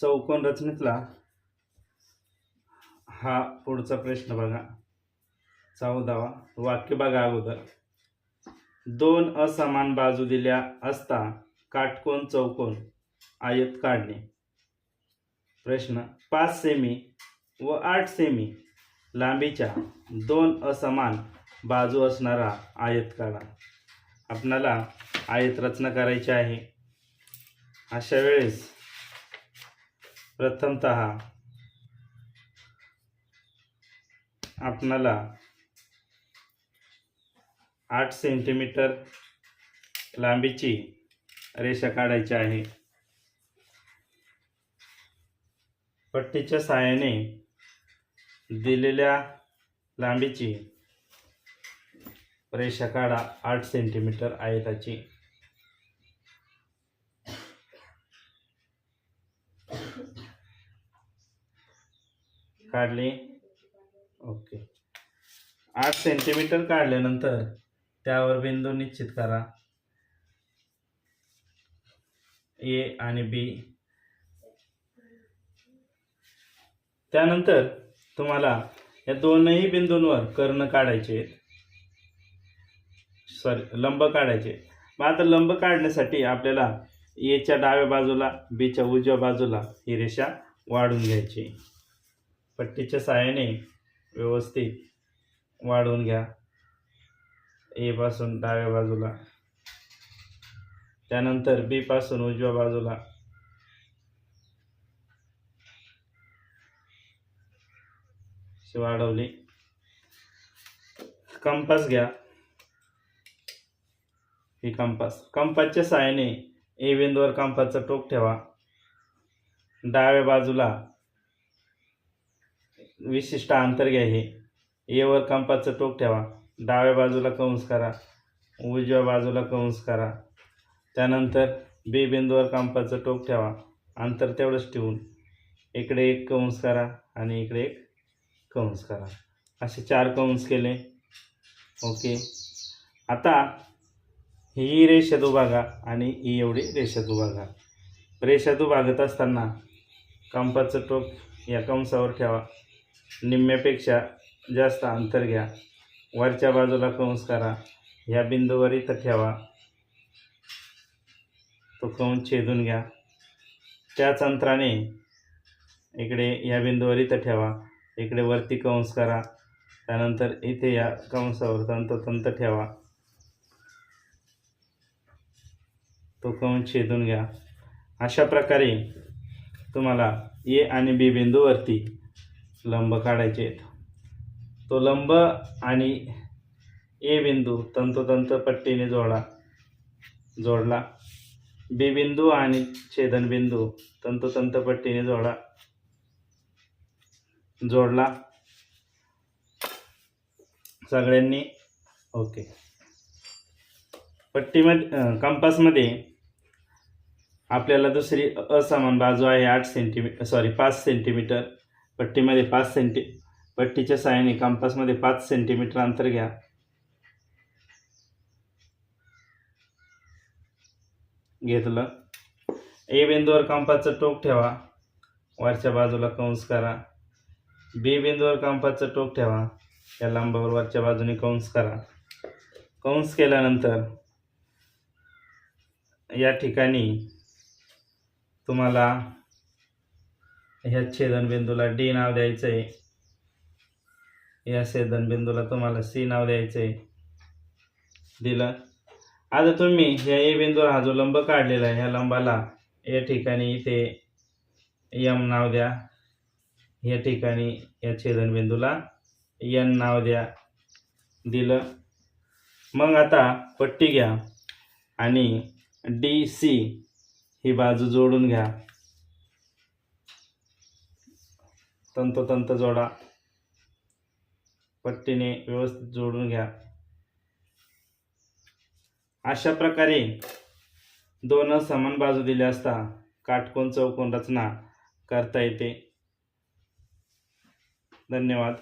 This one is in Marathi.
चौकोन रचनेतला हा पुढचा प्रश्न बघा. चौदावा वाक्य बघा अगोदर. दोन असमान बाजू दिल्या असता काटकोन चौकोन आयत काढणे. प्रश्न पाच सेमी व आठ सेमी लांबीच्या दोन असमान बाजू असणारा आयत काढा. आपणाला आयत रचना करायची आहे. अशा वेळेस प्रथमत आपणाला आठ सेंटीमीटर लांबीची रेषा काढायची आहे. पट्टीच्या सहाय्याने दिलेल्या लांबीची रेषा काढा. आठ सेंटीमीटर आयताची काढले. ओके. आठ सेंटीमीटर काढल्यानंतर त्यावर बिंदू निश्चित करा. ए आणि बी त्यानंतर तुम्हाला या दोनही बिंदूंवर कर्ण काढायचे सॉरी लंब काढायचे मग आता लंब काढण्यासाठी आपल्याला एच्या डाव्या बाजूला बीच्या उजव्या बाजूला ही रेषा वाढून घ्यायची. पट्टीच्या सहाय्याने व्यवस्थित वाढवून घ्या. ए पासून डाव्या बाजूला. त्यानंतर बी पासून उजव्या बाजूला. वाढवली. कंपास घ्या. ही कंपास. कंपासच्या सहाय्याने ए बिंदूवर कंपासचं टोक ठेवा. डाव्या बाजूला विशिष्ट अंतर घ्या हे. एवर कंपासचं टोक ठेवा. डाव्या बाजूला कंस करा. उजव्या बाजूला कंस करा. त्यानंतर बी बिंदूवर कंपासचं टोक ठेवा. अंतर तेवढंच ठेवून इकडे एक कंस करा आणि इकडे एक कंस करा. असे चार कंस केले. ओके. आता ही रेषा दुभागा आणि ही एवढी रेषा दुभागा रेषा दुभागत असताना कंपाचं टोक या कंसावर ठेवा. निम्म्यापेक्षा जास्त अंतर घ्या. वरच्या बाजूला कंस करा. ह्या बिंदूवर इथं ठेवा. तो कंस छेदून घ्या. त्याच अंतराने इकडे ह्या बिंदूवर इथं ठेवा. इकडे वरती कंस करा. त्यानंतर इथे या कंसावर तंतोतंत ठेवा. तो कंस छेदून घ्या. अशा प्रकारे तुम्हाला ए आणि बी बिंदूवरती लंब काढायचे आहेत. तो लंब आणि ए बिंदू तंतोतंत पट्टीने जोडा जोडला. बी बिंदू आणि छेदनबिंदू तंतोतंत पट्टीने जोडा जोडला. सगळ्यांनी ओके. पट्टीमध्ये कंपासमध्ये आपल्याला दुसरी असमान बाजू आहे आठ सेंटीमीटर सॉरी पाच सेंटीमीटर. पट्टीमध्ये पाच सेंटी पट्टीच्या सहाय्याने कंपासमध्ये पाच सेंटीमीटर अंतर घ्या. घेतलं. ए बिंदूवर कंपासचं टोक ठेवा. वरच्या बाजूला कंस करा. बी बिंदूवर कंपासचं टोक ठेवा. या लांबावर वरच्या बाजूने कंस करा. कंस केल्यानंतर या ठिकाणी तुम्हाला ह्या छेदनबिंदूला डी नाव द्यायचं आहे या छेदनबिंदूला तुम्हाला सी नाव द्यायचं आहे दिलं? आता तुम्ही ह्या ए बिंदूला हा जो लंब काढलेला आहे ह्या लंबाला या ठिकाणी इथे यम नाव द्या. या ठिकाणी या छेदनबिंदूला एन नाव द्या. दिलं? मग आता पट्टी घ्या आणि डी सी ही बाजू जोडून घ्या. तंतोतंत जोडा. पट्टीने व्यवस्थित जोडून घ्या. अशा प्रकारे दोन समान बाजू दिल्या असता काटकोन चौकोन रचना करता येते. धन्यवाद.